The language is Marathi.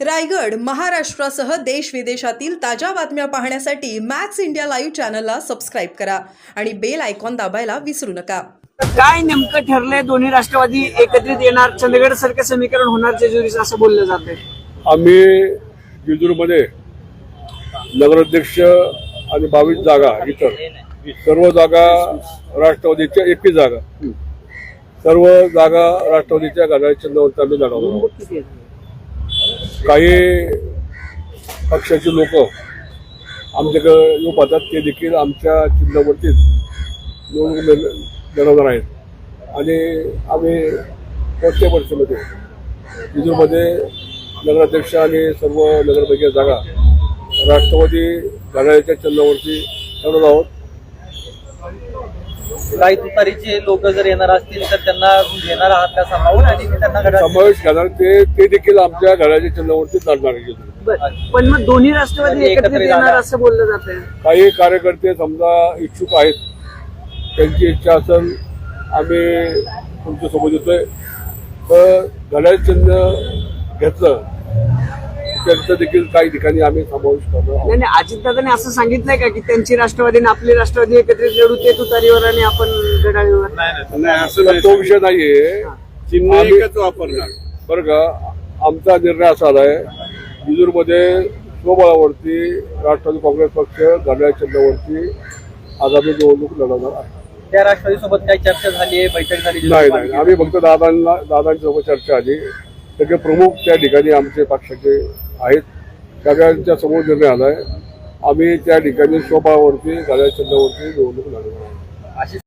रायगड महाराष्ट्रासह देश विदेशातील ताज्या बातम्या पाहण्यासाठी मॅक्स इंडिया लाईव्ह चॅनलला सबस्क्राईब करा आणि बेल आयकॉन दाबायला विसरू नका. काय नेमकं ठरलंय? दोन्ही राष्ट्रवादी एकत्रित येणार चंदगड सारखं समीकरण होणार जेजुरीच असं बोललं जातंय. आम्ही जिंतूरमध्ये नगराध्यक्ष आणि बावीस जागा इतर सर्व जागा राष्ट्रवादीच्या एकवीस जागा. सर्व जागा राष्ट्रवादीच्या घड्याळ चिन्हावरती आम्ही लढवणार. काही पक्षाचे लोक आमच्याकडे लोक पाहतात ते देखील आमच्या चिन्हावरतीच निवडणूक लढवणार आहेत. आणि आम्ही प्रत्येक परीक्षामध्ये विजूरमध्ये नगराध्यक्ष आणि सर्व नगरपालिका जागा राष्ट्रवादी घड्याळाच्या चिन्हावरती लढवत आहोत. काही तुतारीचे लोक जर येणार असतील तर त्यांना घेणार आहात का सांभाळून आणि त्यांना समावेश करणार ते ते देखील आमच्या आहे जिजूर. बरं. पण मग दोन्ही राष्ट्रवादी एकत्रित एकत्रित येणार आला. असं बोललं जातंय काही कार्यकर्ते समजा इच्छुक आहेत त्यांची इच्छा असेल आम्ही तुमच्यासोबत येतोय तर घड्याळ चिन्ह घेतलं त्यांचं देखील काही ठिकाणी आम्ही समावेश आहोत. नाही नाही अजितदादाने असं सांगितलंय का की त्यांची राष्ट्रवादी आणि आपली राष्ट्रवादी एकत्रित लढू ते तुतारीवर आणि आपण घड्याळीवर तर तो विषय नाहीये. चिन्ह एकच वापरणार. बरं का आमचा निर्णय असा आलाय जिजूरमध्ये स्वबळावरती राष्ट्रवादी काँग्रेस पक्ष घड्याळ चिन्हावरती आगामी निवडणूक लढवणार आहे. त्या राष्ट्रवादी सोबत काही चर्चा झाली आहे? बैठक झाली नाही नाही. आम्ही फक्त दादांना दादांच्यासोबत चर्चा आली. सगळे प्रमुख त्या ठिकाणी आमचे पक्षाचे आहेत. गाड्यांच्या समोर निर्णय आहे आम्ही त्या ठिकाणी शोभावरती गाड्या छंदावरती निवडणूक लढवणार आहोत. अशी